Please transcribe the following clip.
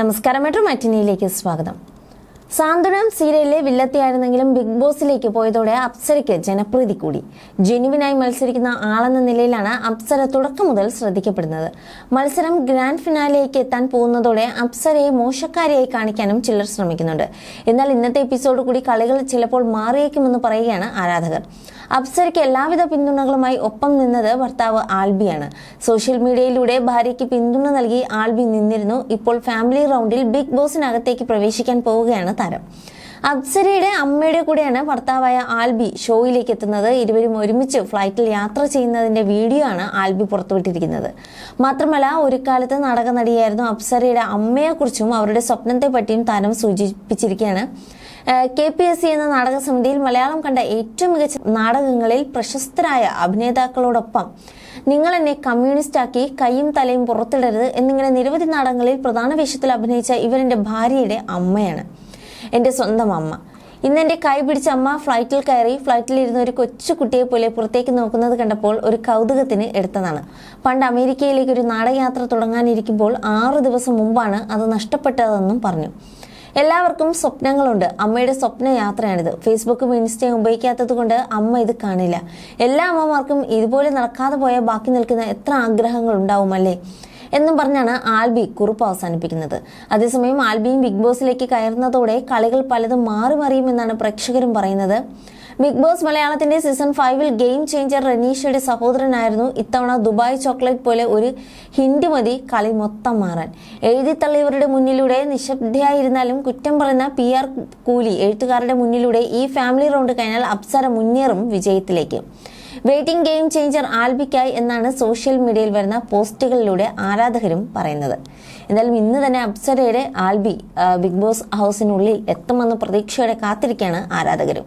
നമസ്കാരം. മെട്രോ മറ്റിനിയിലേക്ക് സ്വാഗതം. സാന്ത്വനം സീരിയലിലെ വില്ലത്തിയായിരുന്നെങ്കിലും ബിഗ് ബോസിലേക്ക് പോയതോടെ അപ്സരയ്ക്ക് ജനപ്രീതി കൂടി. ജെനുവിനായി മത്സരിക്കുന്ന ആളെന്ന നിലയിലാണ് അപ്സര തുടക്കം മുതൽ ശ്രദ്ധിക്കപ്പെടുന്നത്. മത്സരം ഗ്രാൻഡ് ഫിനാലിലേക്ക് എത്താൻ പോകുന്നതോടെ അപ്സരയെ മോശക്കാരിയായി കാണിക്കാനും ചിലർ ശ്രമിക്കുന്നുണ്ട്. എന്നാൽ ഇന്നത്തെ എപ്പിസോഡ് കൂടി കളികൾ ചിലപ്പോൾ മാറിയേക്കുമെന്ന് പറയുകയാണ് ആരാധകർ. അപ്സരയ്ക്ക് എല്ലാവിധ പിന്തുണകളുമായി ഒപ്പം നിന്നത് ഭർത്താവ് ആൽബിയാണ്. സോഷ്യൽ മീഡിയയിലൂടെ ഭാര്യയ്ക്ക് പിന്തുണ നൽകി ആൽബി നിന്നിരുന്നു. ഇപ്പോൾ ഫാമിലി റൗണ്ടിൽ ബിഗ് ബോസിനകത്തേക്ക് പ്രവേശിക്കാൻ പോവുകയാണ് താരം. അപ്സരയുടെ അമ്മയുടെ കൂടെയാണ് ഭർത്താവായ ആൽബി ഷോയിലേക്ക് എത്തുന്നത്. ഇരുവരും ഒരുമിച്ച് ഫ്ലൈറ്റിൽ യാത്ര ചെയ്യുന്നതിന്റെ വീഡിയോ ആണ് ആൽബി പുറത്തുവിട്ടിരിക്കുന്നത്. മാത്രമല്ല ഒരു കാലത്ത് നാടക നടിയായിരുന്നു അപ്സരയുടെ അമ്മയെക്കുറിച്ചും അവരുടെ സ്വപ്നത്തെ പറ്റിയും താരം സൂചിപ്പിച്ചിരിക്കുകയാണ്. കെ പി എസ് സി എന്ന നാടക സമിതിയിൽ മലയാളം കണ്ട ഏറ്റവും മികച്ച നാടകങ്ങളിൽ പ്രശസ്തരായ അഭിനേതാക്കളോടൊപ്പം നിങ്ങൾ എന്നെ കമ്മ്യൂണിസ്റ്റ് ആക്കി കൈയും തലയും പുറത്തിടരുത് എന്നിങ്ങനെ നിരവധി നാടകങ്ങളിൽ പ്രധാന വേഷത്തിൽ അഭിനയിച്ച ഇവരെ ഭാര്യയുടെ അമ്മയാണ്. എന്റെ സ്വന്തം അമ്മ. ഇന്ന് എന്റെ കൈ പിടിച്ച അമ്മ ഫ്ലൈറ്റിൽ കയറി ഫ്ലൈറ്റിൽ ഇരുന്ന ഒരു കൊച്ചു കുട്ടിയെ പോലെ പുറത്തേക്ക് നോക്കുന്നത് കണ്ടപ്പോൾ ഒരു കൗതുകത്തിന് എടുത്തതാണ്. പണ്ട് അമേരിക്കയിലേക്ക് ഒരു നാടകയാത്ര തുടങ്ങാനിരിക്കുമ്പോൾ ആറു ദിവസം മുമ്പാണ് അത് നഷ്ടപ്പെട്ടതെന്നും പറഞ്ഞു. എല്ലാവർക്കും സ്വപ്നങ്ങളുണ്ട്. അമ്മയുടെ സ്വപ്ന യാത്രയാണിത്. ഫേസ്ബുക്കും ഇൻസ്റ്റയും ഉപയോഗിക്കാത്തത് കൊണ്ട് അമ്മ ഇത് കാണില്ല. എല്ലാ അമ്മമാർക്കും ഇതുപോലെ നടക്കാതെ പോയ ബാക്കി നിൽക്കുന്ന എത്ര ആഗ്രഹങ്ങൾ ഉണ്ടാവും അല്ലേ? എന്നും പറഞ്ഞാണ് ആൽബി കുറിപ്പ് അവസാനിപ്പിക്കുന്നത്. അതേസമയം ആൽബിയും ബിഗ് ബോസിലേക്ക് കയറുന്നതോടെ കളികൾ പലതും മാറി മറിയുമെന്നാണ് പ്രേക്ഷകരും പറയുന്നത്. ബിഗ് ബോസ് മലയാളത്തിന്റെ സീസൺ ഫൈവിൽ ഗെയിം ചേഞ്ചർ റനീഷയുടെ സഹോദരനായിരുന്നു. ഇത്തവണ ദുബായ് ചോക്ലേറ്റ് പോലെ ഒരു ഹിന്ദി മതി കളി മൊത്തം മാറാൻ. എഴുതിത്തള്ളിയവരുടെ മുന്നിലൂടെ നിശബ്ദയായിരുന്നാലും കുറ്റം പറയുന്ന പി ആർ കൂലി എഴുത്തുകാരുടെ മുന്നിലൂടെ ഈ ഫാമിലി റൗണ്ട് കഴിഞ്ഞാൽ അപ്സര മുന്നേറും വിജയത്തിലേക്ക്. വെയിറ്റിംഗ് ഗെയിം ചേഞ്ചർ ആൽബിക്കായി എന്നാണ് സോഷ്യൽ മീഡിയയിൽ വരുന്ന പോസ്റ്റുകളിലൂടെ ആരാധകരും പറയുന്നത്. എന്തായാലും ഇന്ന് തന്നെ അപ്സരയുടെ ആൽബി ബിഗ് ബോസ് ഹൗസിനുള്ളിൽ എത്തുമെന്ന് പ്രതീക്ഷയോടെ കാത്തിരിക്കുകയാണ് ആരാധകരും.